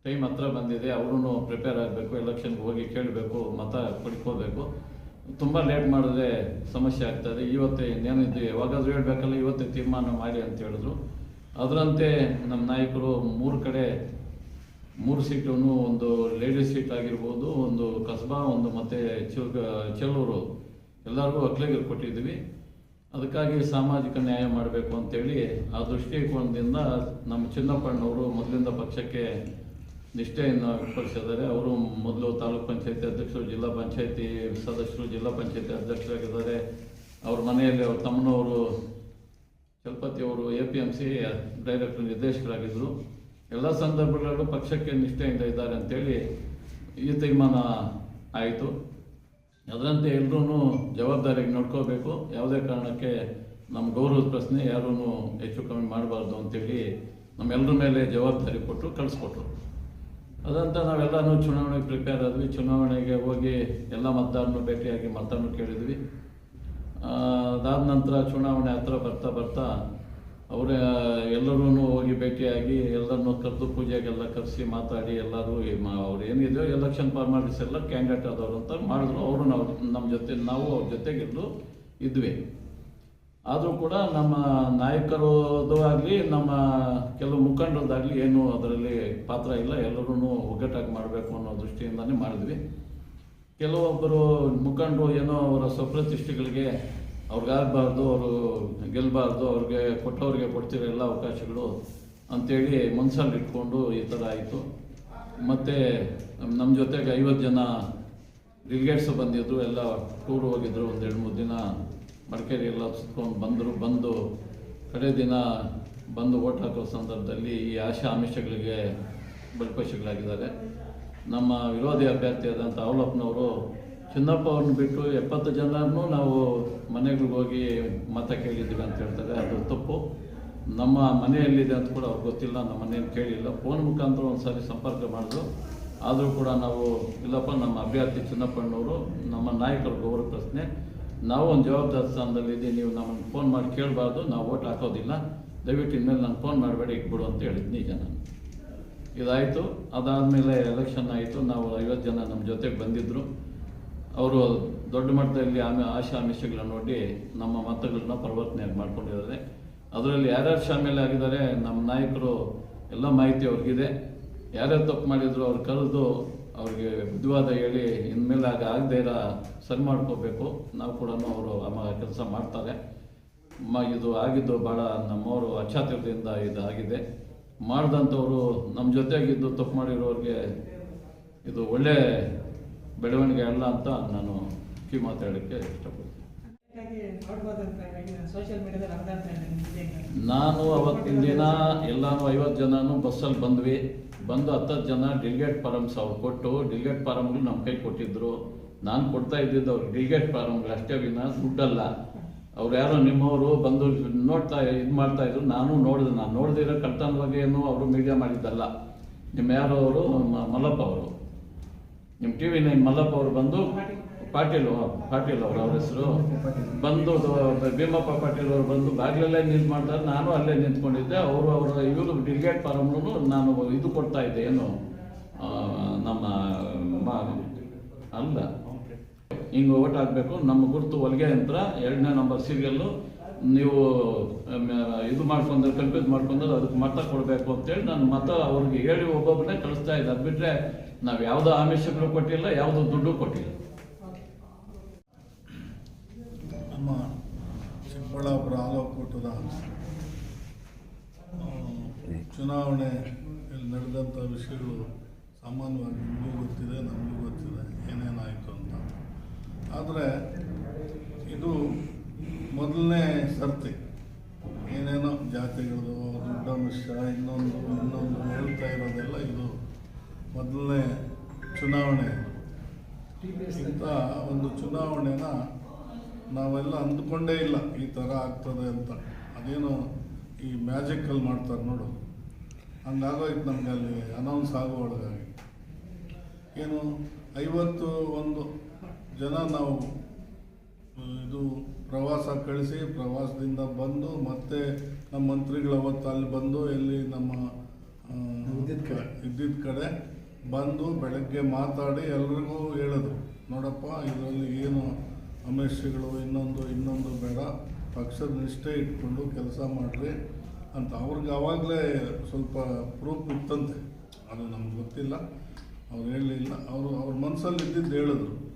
ಟೈಮ್ ಹತ್ರ ಬಂದಿದೆ ಅವರು ಪ್ರಿಪೇರ್ ಆಗಬೇಕು ಎಲೆಕ್ಷನ್ಗೆ ಹೋಗಿ ಕೇಳಬೇಕು, ಮತ ಪಡ್ಕೋಬೇಕು. ತುಂಬ ಲೇಟ್ ಮಾಡಿದ್ರೆ ಸಮಸ್ಯೆ ಆಗ್ತದೆ. ಇವತ್ತೇ ಇನ್ನೇನಿದ್ದು ಯಾವಾಗಾದ್ರೂ ಹೇಳ್ಬೇಕಲ್ಲ, ಇವತ್ತೇ ತೀರ್ಮಾನ ಮಾಡಿ ಅಂತ ಹೇಳಿದ್ರು. ಅದರಂತೆ ನಮ್ಮ ನಾಯಕರು ಮೂರು ಕಡೆ ಮೂರು ಸೀಟನ್ನು, ಒಂದು ಲೇಡೀಸ್ ಸೀಟ್ ಆಗಿರ್ಬೋದು, ಒಂದು ಕಸ್ಬಾ, ಒಂದು ಮತ್ತು ಚಿಲ್ ಚೆಲ್ಲೂರು ಎಲ್ಲರಿಗೂ ಒಕ್ಕಲಿಗರು ಕೊಟ್ಟಿದ್ವಿ. ಅದಕ್ಕಾಗಿ ಸಾಮಾಜಿಕ ನ್ಯಾಯ ಮಾಡಬೇಕು ಅಂತೇಳಿ ಆ ದೃಷ್ಟಿಕೋನದಿಂದ ನಮ್ಮ ಚಿನ್ನಪ್ಪಣ್ಣವರು ಮೊದಲಿಂದ ಪಕ್ಷಕ್ಕೆ ನಿಷ್ಠೆಯನ್ನು ವ್ಯಕ್ತಪಡಿಸಿದ್ದಾರೆ ಅವರು ಮೊದಲು ತಾಲೂಕ್ ಪಂಚಾಯತಿ ಅಧ್ಯಕ್ಷರು, ಜಿಲ್ಲಾ ಪಂಚಾಯತಿ ಸದಸ್ಯರು, ಜಿಲ್ಲಾ ಪಂಚಾಯತಿ ಅಧ್ಯಕ್ಷರಾಗಿದ್ದಾರೆ. ಅವ್ರ ಮನೆಯಲ್ಲಿ ಅವ್ರ ತಮ್ಮನವರು ಚಲಪತಿ ಅವರು A P M C director, ನಿರ್ದೇಶಕರಾಗಿದ್ದರು. ಎಲ್ಲ ಸಂದರ್ಭಗಳಲ್ಲೂ ಪಕ್ಷಕ್ಕೆ ನಿಷ್ಠೆಯಿಂದ ಇದ್ದಾರೆ ಅಂತೇಳಿ ಈ ತೀರ್ಮಾನ ಆಯಿತು. ಅದರಂತೆ ಎಲ್ಲರೂ ಜವಾಬ್ದಾರಿಗೆ ನೋಡ್ಕೋಬೇಕು. ಯಾವುದೇ ಕಾರಣಕ್ಕೆ ನಮ್ಮ ಗೌರವದ ಪ್ರಶ್ನೆ ಯಾರೂ ಹೆಚ್ಚು ಕಮ್ಮಿ ಮಾಡಬಾರ್ದು ಅಂತೇಳಿ ನಮ್ಮೆಲ್ಲರ ಮೇಲೆ ಜವಾಬ್ದಾರಿ ಕೊಟ್ಟು ಕಳಿಸ್ಕೊಟ್ರು. ಅದಂತ ನಾವೆಲ್ಲನೂ ಚುನಾವಣೆಗೆ ಪ್ರಿಪೇರ್ ಆದ್ವಿ. ಚುನಾವಣೆಗೆ ಹೋಗಿ ಎಲ್ಲ ಮತದಾರನು ಭೇಟಿಯಾಗಿ ಮತವನ್ನು ಕೇಳಿದ್ವಿ. ಅದಾದ ನಂತರ ಚುನಾವಣೆ ಹತ್ರ ಬರ್ತಾ ಬರ್ತಾ ಅವರ ಎಲ್ಲರೂ ಹೋಗಿ ಭೇಟಿಯಾಗಿ ಎಲ್ಲರನ್ನು ಕರೆದು ಪೂಜೆಗೆಲ್ಲ ಕರೆಸಿ ಮಾತಾಡಿ ಎಲ್ಲರೂ ಅವ್ರು ಏನಿದೆಯೋ ಎಲೆಕ್ಷನ್ ಫಾರ್ಮಾಲಿಟೀಸ್ ಎಲ್ಲ ಕ್ಯಾಂಡಿಡೇಟ್ ಆದವರು ಅಂತ ಮಾಡಿದ್ರು. ಅವರು ನಾವು ನಮ್ಮ ಜೊತೆ, ನಾವು ಅವ್ರ ಜೊತೆಗೆಲ್ಲೂ ಇದ್ವಿ. ಆದರೂ ಕೂಡ ನಮ್ಮ ನಾಯಕರದ್ದು ಆಗಲಿ, ನಮ್ಮ ಕೆಲವು ಮುಖಂಡರದ್ದಾಗಲಿ ಏನು ಅದರಲ್ಲಿ ಪಾತ್ರ ಇಲ್ಲ. ಎಲ್ಲರೂ ಒಗ್ಗಟ್ಟಾಗಿ ಮಾಡಬೇಕು ಅನ್ನೋ ದೃಷ್ಟಿಯಿಂದನೇ ಮಾಡಿದ್ವಿ. ಕೆಲವೊಬ್ಬರು ಮುಖಂಡರು ಏನೋ ಅವರ ಸ್ವಪ್ರತಿಷ್ಠೆಗಳಿಗೆ ಅವ್ರಿಗಾಗಬಾರ್ದು, ಅವರು ಗೆಲ್ಲಬಾರ್ದು ಅವ್ರಿಗೆ ಕೊಟ್ಟವ್ರಿಗೆ ಕೊಡ್ತಿರೋ ಎಲ್ಲ ಅವಕಾಶಗಳು ಅಂತೇಳಿ ಮನಸ್ಸಲ್ಲಿ ಇಟ್ಕೊಂಡು ಈ ಥರ ಆಯಿತು. ಮತ್ತು ನಮ್ಮ ಜೊತೆಗೆ ಐವತ್ತು ಜನ ಡಿಲಿಗೇಟ್ಸ್ ಬಂದಿದ್ದರು ಎಲ್ಲ ಟೂರ್ ಹೋಗಿದ್ರು ಒಂದು ಎರಡು ಮೂರು ದಿನ. ಮಡಿಕೇರಿ ಎಲ್ಲ ಸುತ್ಕೊಂಡು ಬಂದರು, ಬಂದು ಕಡೆ ದಿನ ಬಂದು ಓಟ್ ಹಾಕೋ ಸಂದರ್ಭದಲ್ಲಿ ಈ ಆಶಾ ಆಮಿಷಗಳಿಗೆ ಬಲಿಪಶುಗಳಾಗಿದ್ದಾರೆ ನಮ್ಮ ವಿರೋಧಿ ಅಭ್ಯರ್ಥಿಯಾದಂಥ ಅವಲಪ್ಪನವರು ಚಿನ್ನಪ್ಪ ಅವ್ರನ್ನ ಬಿಟ್ಟು ಎಪ್ಪತ್ತು ಜನರನ್ನು ನಾವು ಮನೆಗಳಿಗೆ ಹೋಗಿ ಮತ ಕೇಳಿದ್ದೀವಿ ಅಂತ ಹೇಳ್ತಾರೆ. ಅದು ತಪ್ಪು. ನಮ್ಮ ಮನೆಯಲ್ಲಿದೆ ಅಂತ ಕೂಡ ಅವ್ರಿಗೆ ಗೊತ್ತಿಲ್ಲ, ನಮ್ಮ ಮನೆಯಲ್ಲಿ ಕೇಳಿಲ್ಲ. ಫೋನ್ ಮುಖಾಂತರ ಒಂದು ಸಾರಿ ಸಂಪರ್ಕ ಮಾಡಿದ್ರು. ಆದರೂ ಕೂಡ ನಾವು ಇಲ್ಲಪ್ಪ, ನಮ್ಮ ಅಭ್ಯರ್ಥಿ ಚಿನ್ನಪ್ಪಣ್ಣವರು ನಮ್ಮ ನಾಯಕರ ಗೌರವ ಪ್ರಶ್ನೆ. ನಾವು ಒಂದು ಜವಾಬ್ದಾರಿ ಸ್ಥಾನದಲ್ಲಿದ್ದೀವಿ ನೀವು ನಮ್ಮನ್ನು ಫೋನ್ ಮಾಡಿ ಕೇಳಬಾರ್ದು, ನಾವು ಓಟ್ ಹಾಕೋದಿಲ್ಲ. ದಯವಿಟ್ಟು ಇನ್ಮೇಲೆ ನಾನು ಫೋನ್ ಮಾಡಬೇಡಿ, ಇಟ್ಬಿಡು ಅಂತ ಹೇಳಿದ್ದು ನಿಜ ನಾನು. ಇದಾಯಿತು. ಅದಾದಮೇಲೆ ಎಲೆಕ್ಷನ್ ಆಯಿತು. ನಾವು ಐವತ್ತು ಜನ ನಮ್ಮ ಜೊತೆಗೆ ಬಂದಿದ್ದರು ಅವರು ದೊಡ್ಡ ಮಟ್ಟದಲ್ಲಿ ಆಮೆ ಆಶಾ ಆಮಿಷಗಳನ್ನ ನೋಡಿ ನಮ್ಮ ಮತಗಳನ್ನ ಪರಿವರ್ತನೆ ಮಾಡ್ಕೊಂಡಿದ್ದಾರೆ. ಅದರಲ್ಲಿ ಯಾರ್ಯಾರು ಶಾಮೀಲ್ ಆಗಿದ್ದಾರೆ, ನಮ್ಮ ನಾಯಕರು ಎಲ್ಲ ಮಾಹಿತಿ ಅವ್ರಿಗಿದೆ. ಯಾರ್ಯಾರು ತಪ್ಪು ಮಾಡಿದ್ರು, ಅವ್ರು ಕರೆದು ಅವ್ರಿಗೆ ಬುದ್ಧಿವಾದ ಹೇಳಿ ಇನ್ಮೇಲೆ ಆಗ ಆಗದೇ ಇರೋ ಸರಿ ಮಾಡ್ಕೋಬೇಕು. ನಾವು ಕೂಡ ಅವರು ಆ ಕೆಲಸ ಮಾಡ್ತಾರೆ. ಮ ಇದು ಆಗಿದ್ದು ಭಾಳ ನಮ್ಮವರು ಅಚಾತುರ್ಯದಿಂದ ಇದಾಗಿದೆ. ಮಾಡಿದಂಥವ್ರು ನಮ್ಮ ಜೊತೆಗಿದ್ದು ತಪ್ಪು ಮಾಡಿರೋರಿಗೆ ಇದು ಒಳ್ಳೆ ಬೆಳವಣಿಗೆ ಅಲ್ಲ ಅಂತ ನಾನು ಕಿ ಮಾತಾಡೋಕ್ಕೆ ಇಷ್ಟಪಡ್ತೀನಿ. ಇದೆ ನಾನು ಅವತ್ತಿನ ದಿನ ಎಲ್ಲಾನು ಐವತ್ತು ಜನನು ಬಸ್ಸಲ್ಲಿ ಬಂದ್ವಿ. ಬಂದು ಹತ್ತತ್ತು ಜನ ಡಿಲ್ಗೇಟ್ ಫಾರಮ್ಸ್ ಅವ್ರು ಕೊಟ್ಟು ಡಿಲ್ಗೇಟ್ ಫಾರಮ್ಗಳು ನಮ್ಮ ಕೈ ಕೊಟ್ಟಿದ್ರು. ನಾನು ಕೊಡ್ತಾ ಇದ್ದಿದ್ದು ಅವ್ರಿಗೆ ಡಿಲ್ಗೇಟ್ ಫಾರಮ್ಗಳು ಅಷ್ಟೇ ವಿನ, ದುಡ್ಡಲ್ಲ. ಅವ್ರು ಯಾರೋ ನಿಮ್ಮವರು ಬಂದು ನೋಡ್ತಾ ಇದು ಮಾಡ್ತಾ ಇದ್ರು, ನಾನು ನೋಡಿದೆ. ನಾನು ನೋಡ್ದಿರೋ ಬಗ್ಗೆ ಏನು ಅವರು ಮೀಡಿಯಾ ಮಾಡಿದ್ದಲ್ಲ. ನಿಮ್ಮ ಯಾರೋ ಅವರು ಮಲ್ಲಪ್ಪ ಅವರು. ನಿಮ್ಮ ಟಿ ವಿ ನೈನ್ ಮಲ್ಲಪ್ಪ ಅವರು ಬಂದು ಪಾಟೀಲ್ ಪಾಟೀಲ್ ಅವರು ಅವ್ರ ಹೆಸರು. ಬಂದು ಭೀಮಪ್ಪ ಪಾಟೀಲ್ ಅವರು ಬಂದು ಬಾಗಿಲಲ್ಲೇ ನಿಂತು ಮಾಡ್ತಾರೆ. ನಾನು ಅಲ್ಲೇ ನಿಂತ್ಕೊಂಡಿದ್ದೆ. ಅವರು ಅವರ ಇವರು ಡಿಲಿಗೇಟ್ ಫಾರಮ್ನು ನಾನು ಇದು ಕೊಡ್ತಾ ಇದ್ದೆ. ಏನು ನಮ್ಮ ಅಲ್ಲ. ಹಿಂಗೆ ಓಟ್ ಹಾಕಬೇಕು. ನಮ್ಮ ಗುರುತು ಹೊಲಿಗೆ ಯಂತ್ರ, ಎರಡನೇ ನಂಬರ್ ಸೀರಿಯಲ್ಲು ನೀವು ಇದು ಮಾಡ್ಕೊಂಡ್ರೆ ಕನ್ಫ್ಯೂಸ್ ಮಾಡ್ಕೊಂಡ್ರೆ ಅದಕ್ಕೆ ಮತ ಕೊಡಬೇಕು ಅಂತೇಳಿ ನಾನು ಮತ ಅವ್ರಿಗೆ ಹೇಳಿ ಒಬ್ಬೊಬ್ಬರನ್ನೇ ಕಳಿಸ್ತಾ ಇದ್ದೆ. ಅದು ಬಿಟ್ಟರೆ ನಾವು ಯಾವುದೋ ಆಮಿಷಗಳು ಕೊಟ್ಟಿಲ್ಲ, ಯಾವುದೋ ದುಡ್ಡು ಕೊಟ್ಟಿಲ್ಲ. ನಮ್ಮ ಚಿಕ್ಕಬಳ್ಳಾಪುರ ಆಲೋಕೂಟದ ಚುನಾವಣೆ ನಡೆದಂಥ ವಿಷಯಗಳು ಸಾಮಾನ್ಯವಾಗಿ ನಿಮಗೂ ಗೊತ್ತಿದೆ ನಮಗೂ ಗೊತ್ತಿದೆ ಏನೇನಾಯಿತು ಅಂತ. ಆದರೆ ನಾವೆಲ್ಲ ಅಂದುಕೊಂಡೇ ಇಲ್ಲ ಈ ಥರ ಆಗ್ತದೆ ಅಂತ. ಅದೇನೋ ಈ ಮ್ಯಾಜಿಕಲ್ಲಿ ಮಾಡ್ತಾರೆ ನೋಡು. ಹಂಗಾಗೋಯ್ತು ನಮಗೆ ಅಲ್ಲಿ ಅನೌನ್ಸ್ ಆಗೋ ಒಳಗಾಗಿ. ಏನು ಐವತ್ತು ಒಂದು ಜನ ನಾವು ಇದು ಪ್ರವಾಸ ಕಳಿಸಿ ಪ್ರವಾಸದಿಂದ ಬಂದು ಮತ್ತೆ ನಮ್ಮ ಮಂತ್ರಿಗಳು ಅವತ್ತು ಅಲ್ಲಿ ಬಂದು ಎಲ್ಲಿ ನಮ್ಮ ಆ, ಕಡೆ. ಇದ್ದಿದ್ದ ಕಡೆ ಬಂದು ಬೆಳಗ್ಗೆ ಮಾತಾಡಿ ಎಲ್ರಿಗೂ ಹೇಳೋದು ನೋಡಪ್ಪ ಇದರಲ್ಲಿ ಏನು ಸಮಸ್ಯೆಗಳು ಇನ್ನೊಂದು ಇನ್ನೊಂದು ಬೇಡ. ಪಕ್ಷದ ನಿಷ್ಠೆ ಇಟ್ಕೊಂಡು ಕೆಲಸ ಮಾಡಿರಿ ಅಂತ ಅವ್ರಿಗೆ ಆವಾಗಲೇ ಸ್ವಲ್ಪ ಪ್ರೂಫ್ ಇತ್ತಂತೆ. ಅದು ನಮ್ಗೆ ಗೊತ್ತಿಲ್ಲ. ಅವ್ರು ಹೇಳಲಿಲ್ಲ. ಅವರು, ಅವ್ರ ಮನಸ್ಸಲ್ಲಿ ಇದ್ದಿದ್ದು ಹೇಳಿದ್ರು.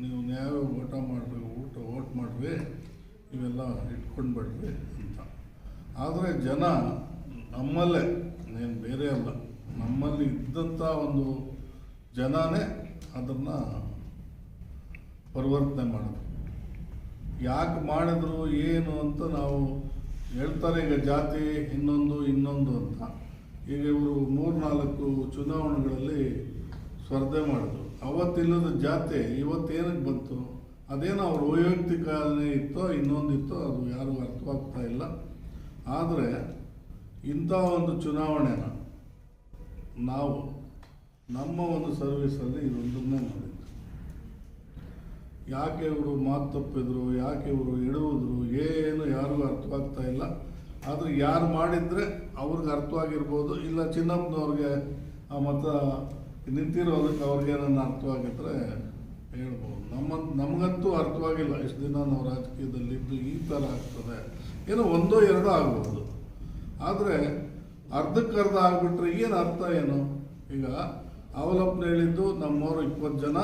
ನೀವು ನ್ಯಾಯ ಊಟ ಮಾಡಿರಿ, ಊಟ ಓಟ್ ಮಾಡಿರಿ, ಇವೆಲ್ಲ ಇಟ್ಕೊಂಡು ಬಿಡ್ರಿ ಅಂತ. ಆದರೆ ಜನ ನಮ್ಮಲ್ಲೇ ಏನು ಬೇರೆ ಅಲ್ಲ. ನಮ್ಮಲ್ಲಿ ಇದ್ದಂಥ ಒಂದು ಜನನೇ ಅದನ್ನು ಪರಿವರ್ತನೆ ಮಾಡಿದ್ರು. ಯಾಕೆ ಮಾಡಿದ್ರು, ಏನು ಅಂತ ನಾವು ಹೇಳ್ತಾರೆ, ಈಗ ಜಾತಿ ಇನ್ನೊಂದು ಇನ್ನೊಂದು ಅಂತ. ಈಗ ಇವರು ಮೂರ್ನಾಲ್ಕು ಚುನಾವಣೆಗಳಲ್ಲಿ ಸ್ಪರ್ಧೆ ಮಾಡಿದ್ರು. ಅವತ್ತಿಲ್ಲದ ಜಾತಿ ಇವತ್ತೇನಕ್ಕೆ ಬಂತು? ಅದೇನು ಅವ್ರ ವೈಯಕ್ತಿಕನೇ ಇತ್ತೋ, ಇನ್ನೊಂದಿತ್ತೋ, ಅದು ಯಾರಿಗೂ ಅರ್ಥವಾಗ್ತಾ ಇಲ್ಲ. ಆದರೆ ಇಂಥ ಒಂದು ಚುನಾವಣೆನ ನಾವು ನಮ್ಮ ಒಂದು ಸರ್ವಿಸಲ್ಲಿ ಇದೊಂದನ್ನೇ ಮಾಡಿದ್ದು ಯಾಕೆ ಇವರು ಮಾತು ತಪ್ಪಿದ್ರು, ಯಾಕೆ ಇವರು ಇಡುವುದ್ರು ಏನು ಯಾರಿಗೂ ಅರ್ಥವಾಗ್ತಾ ಇಲ್ಲ. ಆದರೆ ಯಾರು ಮಾಡಿದರೆ ಅವ್ರಿಗೆ ಅರ್ಥವಾಗಿರ್ಬೋದು, ಇಲ್ಲ ಚಿನ್ನಪ್ಪನವ್ರಿಗೆ ಆ ಮತ ನಿಂತಿರೋದಕ್ಕೆ ಅವ್ರಿಗೆ ನನ್ನ ಅರ್ಥವಾಗಿದ್ರೆ ಹೇಳ್ಬೋದು. ನಮ್ಮ, ನಮಗಂತೂ ಅರ್ಥವಾಗಿಲ್ಲ. ಇಷ್ಟು ದಿನ ನಾವು ರಾಜಕೀಯದಲ್ಲಿ ಇದ್ದು ಈ ಥರ ಆಗ್ತದೆ. ಏನೋ ಒಂದೋ ಎರಡೋ ಆಗ್ಬೋದು. ಆದರೆ ಅರ್ಧಕ್ಕರ್ಧ ಆಗಿಬಿಟ್ರೆ ಏನು ಅರ್ಥ ಏನು? ಈಗ ಅವಲಪ್ಪನ ಹೇಳಿದ್ದು ನಮ್ಮವರು ಇಪ್ಪತ್ತು ಜನ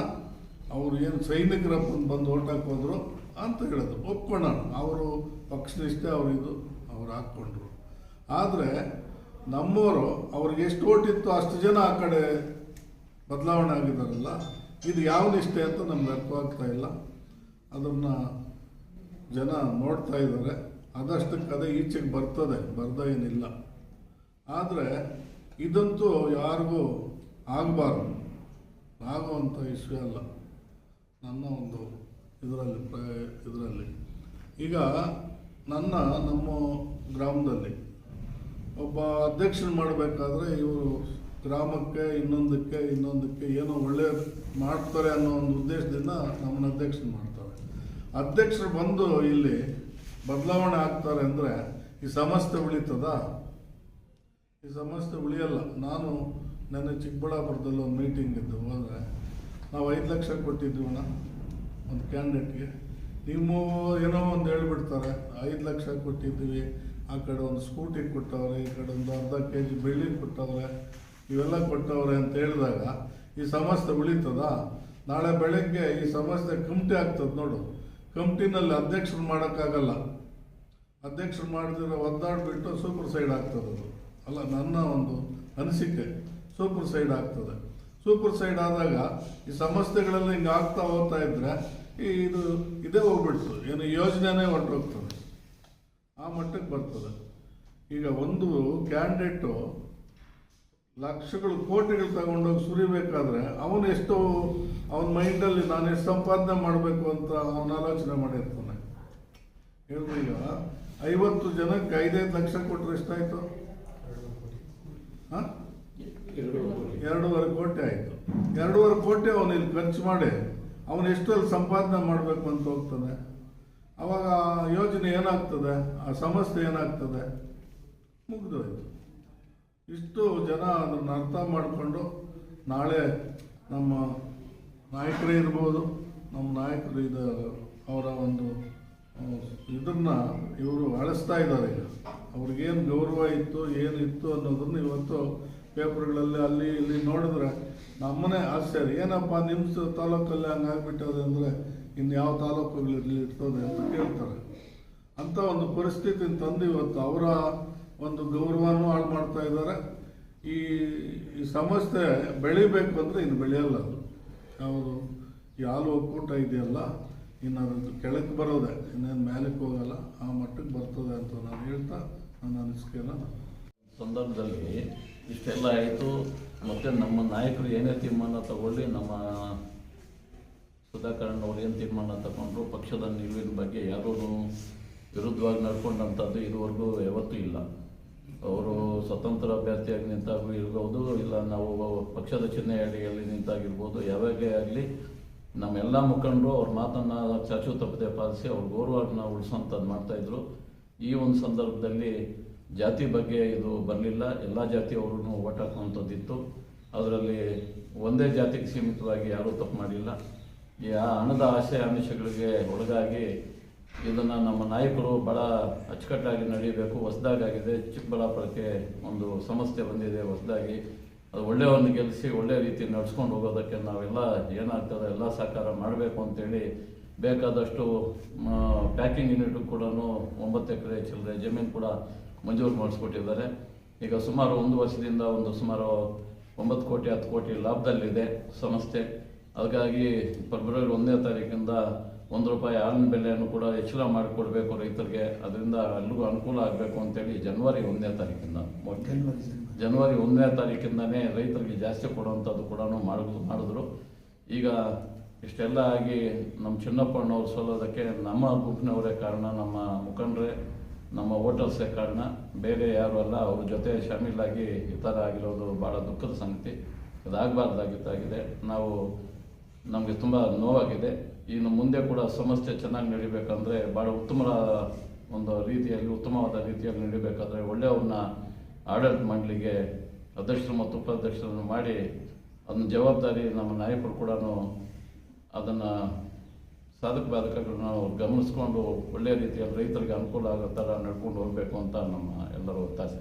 ಅವರು ಏನು ಸೈನಿಕರ ಬಂದು ಓಟ್ ಹಾಕೋದ್ರು ಅಂತ ಹೇಳಿದ್ರು ಒಪ್ಕೊಂಡ ಅವರು ಪಕ್ಷನಿಷ್ಠೆ ಅವರಿದು ಅವ್ರು ಹಾಕ್ಕೊಂಡ್ರು. ಆದರೆ ನಮ್ಮವರು ಅವ್ರಿಗೆ ಎಷ್ಟು ಓಟ್ ಇತ್ತು ಅಷ್ಟು ಜನ ಆ ಕಡೆ ಬದಲಾವಣೆ ಆಗಿದ್ದಾರಲ್ಲ ಇದು ಯಾವ ನಿಷ್ಠೆ ಅಂತ ನಮ್ಗೆ ಅರ್ಥವಾಗ್ತಾ ಇಲ್ಲ. ಅದನ್ನು ಜನ ನೋಡ್ತಾ ಇದ್ದಾರೆ ಅದಷ್ಟಕ್ಕೆ ಅದೇ ಈಚೆಗೆ ಬರ್ತದೆ, ಬರ್ದ ಏನಿಲ್ಲ. ಆದರೆ ಇದಂತೂ ಯಾರಿಗೂ ಆಗಬಾರ್ದು. ಆಗುವಂಥ ವಿಷಯ ಅಲ್ಲ. ನನ್ನ ಒಂದು ಇದರಲ್ಲಿ ಇದರಲ್ಲಿ. ಈಗ ನನ್ನ, ನಮ್ಮ ಗ್ರಾಮದಲ್ಲಿ ಒಬ್ಬ ಅಧ್ಯಕ್ಷನ ಮಾಡಬೇಕಾದ್ರೆ ಇವರು ಗ್ರಾಮಕ್ಕೆ, ಇನ್ನೊಂದಕ್ಕೆ ಇನ್ನೊಂದಕ್ಕೆ ಏನೋ ಒಳ್ಳೆ ಮಾಡ್ತಾರೆ ಅನ್ನೋ ಒಂದು ಉದ್ದೇಶದಿಂದ ನಮ್ಮನ್ನ ಅಧ್ಯಕ್ಷನ ಮಾಡ್ತಾರೆ. ಅಧ್ಯಕ್ಷರು ಬಂದು ಇಲ್ಲಿ ಬದಲಾವಣೆ ಆಗ್ತಾರೆ ಅಂದರೆ ಈ ಸಮಸ್ಯೆ ಉಳಿತದ? ಈ ಸಮಸ್ಯೆ ಉಳಿಯಲ್ಲ. ನಾನು ನನ್ನ ಚಿಕ್ಕಬಳ್ಳಾಪುರದಲ್ಲಿ ಒಂದು ಮೀಟಿಂಗ್ ಇದ್ದು ಹೋದರೆ ನಾವು ಐದು ಲಕ್ಷ ಕೊಟ್ಟಿದ್ದೀವಣ್ಣ ಒಂದು ಕ್ಯಾಂಡಿಡೇಟ್ಗೆ ನೀವು ಏನೋ ಒಂದು ಹೇಳ್ಬಿಡ್ತಾರೆ, ಐದು ಲಕ್ಷ ಕೊಟ್ಟಿದ್ದೀವಿ, ಆ ಕಡೆ ಒಂದು ಸ್ಕೂಟಿ ಕೊಟ್ಟವ್ರೆ, ಈ ಕಡೆ ಒಂದು ಅರ್ಧ ಕೆ ಜಿ ಬೆಳ್ಳಿ ಕೊಟ್ಟವ್ರೆ, ಇವೆಲ್ಲ ಕೊಟ್ಟವ್ರೆ ಅಂತ ಹೇಳಿದಾಗ ಈ ಸಮಸ್ಯೆ ಉಳಿತದ? ನಾಳೆ ಬೆಳಗ್ಗೆ ಈ ಸಮಸ್ಯೆ ಕಮಿಟಿ ಆಗ್ತದೆ ನೋಡು. ಕಮಿಟಿನಲ್ಲಿ ಅಧ್ಯಕ್ಷರು ಮಾಡೋಕ್ಕಾಗಲ್ಲ. ಅಧ್ಯಕ್ಷರು ಮಾಡಿದ್ರೆ ಒದ್ದಾಡಿಬಿಟ್ಟು ಸೂಪರ್ ಸೈಡ್ ಆಗ್ತದೆ ಅಲ್ಲ, ನನ್ನ ಒಂದು ಅನಿಸಿಕೆ ಸೂಪರ್ ಸೈಡ್ ಆಗ್ತದೆ. ಸೂಪರ್ ಸೈಡ್ ಆದಾಗ ಈ ಸಮಸ್ಯೆಗಳೆಲ್ಲ ಹಿಂಗೆ ಆಗ್ತಾ ಹೋಗ್ತಾ ಇದ್ರೆ ಈ ಇದು ಇದೇ ಹೋಗ್ಬಿಡ್ತು. ಏನು ಯೋಜನೆನೇ ಹೊರಟೋಗ್ತದೆ. ಆ ಮಟ್ಟಕ್ಕೆ ಬರ್ತದೆ. ಈಗ ಒಂದು ಕ್ಯಾಂಡಿಡೇಟು ಲಕ್ಷಗಳು ಕೋಟಿಗಳು ತಗೊಂಡೋಗಿ ಸುರಿಬೇಕಾದ್ರೆ ಅವನು ಎಷ್ಟು ಅವನ ಮೈಂಡಲ್ಲಿ ನಾನು ಎಷ್ಟು ಸಂಪಾದನೆ ಮಾಡಬೇಕು ಅಂತ ಅವನ ಆಲೋಚನೆ ಮಾಡಿರ್ತಾನೆ. ಹೇಳಿದ್ರೆ ಈಗ ಐವತ್ತು ಜನಕ್ಕೆ ಐದೈದು ಲಕ್ಷ ಕೊಟ್ಟರೆ ಎಷ್ಟಾಯಿತು? ಹಾಂ? ಎರಡೂವರೆ ಕೋಟಿ ಆಯಿತು. ಎರಡೂವರೆ ಕೋಟಿ ಅವನು ಇಲ್ಲಿ ಖರ್ಚು ಮಾಡಿ, ಅವನು ಎಷ್ಟು ಅಲ್ಲಿ ಸಂಪಾದನೆ ಮಾಡಬೇಕು ಅಂತ ಹೋಗ್ತಾನೆ. ಅವಾಗ ಯೋಜನೆ ಏನಾಗ್ತದೆ? ಆ ಸಮಸ್ಯೆ ಏನಾಗ್ತದೆ? ಮುಗಿದೋಯ್ತು ಇಷ್ಟು ಜನ ಅದನ್ನು ಅರ್ಥ ಮಾಡಿಕೊಂಡು ನಾಳೆ ನಮ್ಮ ನಾಯಕರೇ ಇರ್ಬೋದು, ನಮ್ಮ ನಾಯಕರು ಇದು ಅವರ ಒಂದು ಇದನ್ನು ಇವರು ಅಳಿಸ್ತಾ ಇದ್ದಾರೆ ಅವ್ರಿಗೇನು ಗೌರವ ಇತ್ತು, ಏನಿತ್ತು ಅನ್ನೋದನ್ನು ಇವತ್ತು ಪೇಪರ್ಗಳಲ್ಲಿ ಅಲ್ಲಿ ಇಲ್ಲಿ ನೋಡಿದ್ರೆ ನಮ್ಮನೆ ಆಶ್ಚರ್ಯ. ಏನಪ್ಪ ನಿಮ್ಮ ತಾಲೂಕಲ್ಲಿ ಹಂಗೆ ಆಗ್ಬಿಟ್ಟದೆ ಅಂದರೆ ಇನ್ನು ಯಾವ ತಾಲೂಕುಗಳಲ್ಲಿ ಇರ್ತದೆ ಅಂತ ಕೇಳ್ತಾರೆ. ಅಂತ ಒಂದು ಪರಿಸ್ಥಿತಿ ತಂದು ಇವತ್ತು ಅವರ ಒಂದು ಗೌರವನೂ ಹಾಳು ಮಾಡ್ತಾ ಇದ್ದಾರೆ. ಈ ಈ ಸಮಸ್ಯೆ ಬೆಳಿಬೇಕು ಅಂದರೆ ಇನ್ನು ಬೆಳೆಯಲ್ಲ ಯಾವುದು? ಈ ಒಕ್ಕೂಟ ಇದೆಯಲ್ಲ, ಇನ್ನು ಅದು ಕೆಳಕ್ಕೆ ಬರೋದೆ. ಇನ್ನೇನು ಮೇಲಕ್ಕೆ ಹೋಗಲ್ಲ, ಆ ಮಟ್ಟಕ್ಕೆ ಬರ್ತದೆ ಅಂತ ನಾನು ಹೇಳ್ತಾ ನನ್ನ ಅನಿಸಿಕೆನ. ಸಂದರ್ಭದಲ್ಲಿ ಇಷ್ಟೆಲ್ಲ ಆಯಿತು. ಮತ್ತು ನಮ್ಮ ನಾಯಕರು ಏನೇ ತೀರ್ಮಾನ ತಗೊಳ್ಳಿ, ನಮ್ಮ ಸುಧಾಕರಣ್ಣ ಅವ್ರು ಏನು ತೀರ್ಮಾನ ತಗೊಂಡ್ರು, ಪಕ್ಷದ ನಿಲುವಿನ ಬಗ್ಗೆ ಯಾರೂ ವಿರುದ್ಧವಾಗಿ ನಡ್ಕೊಂಡಂಥದ್ದು ಇದುವರೆಗೂ ಯಾವತ್ತೂ ಇಲ್ಲ. ಅವರು ಸ್ವತಂತ್ರ ಅಭ್ಯರ್ಥಿಯಾಗಿ ನಿಂತಾಗೂ ಇರ್ಬೋದು, ಇಲ್ಲ ನಾವು ಪಕ್ಷದ ಚಿಹ್ನೆ ಅಡಿಯಲ್ಲಿ ನಿಂತಾಗಿರ್ಬೋದು, ಯಾವಾಗೇ ಆಗಲಿ ನಮ್ಮೆಲ್ಲ ಮುಖಂಡರು ಅವ್ರ ಮಾತನ್ನು ಚಾಚು ತಪ್ಪದೆ ಪಾಲಿಸಿ ಅವ್ರ ಗೌರವನ ಉಳಿಸೋಂಥದ್ದು ಮಾಡ್ತಾಯಿದ್ರು ಈ ಒಂದು ಸಂದರ್ಭದಲ್ಲಿ ಜಾತಿ ಬಗ್ಗೆ ಇದು ಬರಲಿಲ್ಲ. ಎಲ್ಲ ಜಾತಿಯವ್ರೂ ಓಟ್ ಹಾಕುವಂಥದ್ದಿತ್ತು ಅದರಲ್ಲಿ ಒಂದೇ ಜಾತಿಗೆ ಸೀಮಿತವಾಗಿ ಯಾರೂ ತಪ್ಪು ಮಾಡಿಲ್ಲ. ಈ ಆ ಹಣದ ಆಸೆ ಆಮಿಷಗಳಿಗೆ ಒಳಗಾಗಿ ಇದನ್ನು ನಮ್ಮ ನಾಯಕರು ಭಾಳ ಅಚ್ಚುಕಟ್ಟಾಗಿ ನಡೀಬೇಕು ಹೊಸದಾಗಿದೆ ಚಿಕ್ಕಬಳ್ಳಾಪುರಕ್ಕೆ ಒಂದು ಸಮಸ್ಯೆ ಬಂದಿದೆ ಹೊಸದಾಗಿ. ಅದು ಒಳ್ಳೆಯವನ್ನು ಗೆಲ್ಲಿಸಿ ಒಳ್ಳೆಯ ರೀತಿ ನಡೆಸ್ಕೊಂಡು ಹೋಗೋದಕ್ಕೆ ನಾವೆಲ್ಲ ಏನಾಗ್ತದೆ ಎಲ್ಲ ಸಹಕಾರ ಮಾಡಬೇಕು ಅಂತೇಳಿ ಬೇಕಾದಷ್ಟು ಪ್ಯಾಕಿಂಗ್ ಯೂನಿಟ್ ಕೂಡ ಒಂಬತ್ತು ಎಕರೆ ಚಿಲ್ಲರೆ ಜಮೀನು ಕೂಡ ಮಂಜೂರು ಮಾಡಿಸ್ಕೊಟ್ಟಿದ್ದಾರೆ. ಈಗ ಸುಮಾರು ಒಂದು ವರ್ಷದಿಂದ ಒಂದು ಸುಮಾರು ಒಂಬತ್ತು ಕೋಟಿ ಹತ್ತು ಕೋಟಿ ಲಾಭದಲ್ಲಿದೆ ಸಂಸ್ಥೆ. ಹಾಗಾಗಿ ಫೆಬ್ರವರಿ ಒಂದನೇ ತಾರೀಕಿಂದ ಒಂದು ರೂಪಾಯಿ ಹಾಲಿನ ಬೆಲೆಯನ್ನು ಕೂಡ ಹೆಚ್ಚಳ ಮಾಡಿಕೊಡ್ಬೇಕು ರೈತರಿಗೆ. ಅದರಿಂದ ಎಲ್ರಿಗೂ ಅನುಕೂಲ ಆಗಬೇಕು ಅಂತೇಳಿ ಜನವರಿ ಒಂದನೇ ತಾರೀಕಿಂದ. ಜನವರಿ ಒಂದನೇ ತಾರೀಕಿಂದನೇ ರೈತರಿಗೆ ಜಾಸ್ತಿ ಕೊಡುವಂಥದ್ದು ಕೂಡ ಮಾಡಿದ್ರು. ಈಗ ಇಷ್ಟೆಲ್ಲ ಆಗಿ ನಮ್ಮ ಚಿನ್ನಪ್ಪಣ್ಣವ್ರು ಸೋಲೋದಕ್ಕೆ ನಮ್ಮ ಗುಂಪಿನವರೇ ಕಾರಣ ನಮ್ಮ ಮುಖಂಡರೇ. ನಮ್ಮ ವೋಟರ್ಸೇ ಕಾರಣ ಬೇರೆ ಯಾರು ಅಲ್ಲ, ಅವ್ರ ಜೊತೆ ಶಾಮೀಲಾಗಿ ಈ ಥರ ಆಗಿರೋದು ಭಾಳ ದುಃಖದ ಸಂಗತಿ. ಇದಾಗಬಾರ್ದಾಗಿದ್ದಾಗಿದೆ ನಾವು ನಮಗೆ ತುಂಬ ನೋವಾಗಿದೆ. ಇನ್ನು ಮುಂದೆ ಕೂಡ ಸಮಸ್ಯೆ ಚೆನ್ನಾಗಿ ನಡಿಬೇಕಂದ್ರೆ ಭಾಳ ಉತ್ತಮ ಒಂದು ರೀತಿಯಲ್ಲಿ, ಉತ್ತಮವಾದ ರೀತಿಯಲ್ಲಿ ನಡಿಬೇಕಾದ್ರೆ ಒಳ್ಳೆಯವ್ರನ್ನ ಆಡಳಿತ ಮಂಡಳಿಗೆ ಅಧ್ಯಕ್ಷರು ಮತ್ತು ಉಪಾಧ್ಯಕ್ಷರನ್ನು ಮಾಡಿ, ಅದನ್ನ ಜವಾಬ್ದಾರಿ ನಮ್ಮ ನಾಯಕರು ಕೂಡ ಅದನ್ನು ಸಾಧಕ ಬಾಧಕಗಳನ್ನ ನಾವು ಗಮನಿಸ್ಕೊಂಡು ಒಳ್ಳೆಯ ರೀತಿಯಲ್ಲಿ ರೈತರಿಗೆ ಅನುಕೂಲ ಆಗೋ ಥರ ನಡ್ಕೊಂಡು ಹೋಗಬೇಕು ಅಂತ ನಮ್ಮ ಎಲ್ಲರ ಒತ್ತಾಸೆ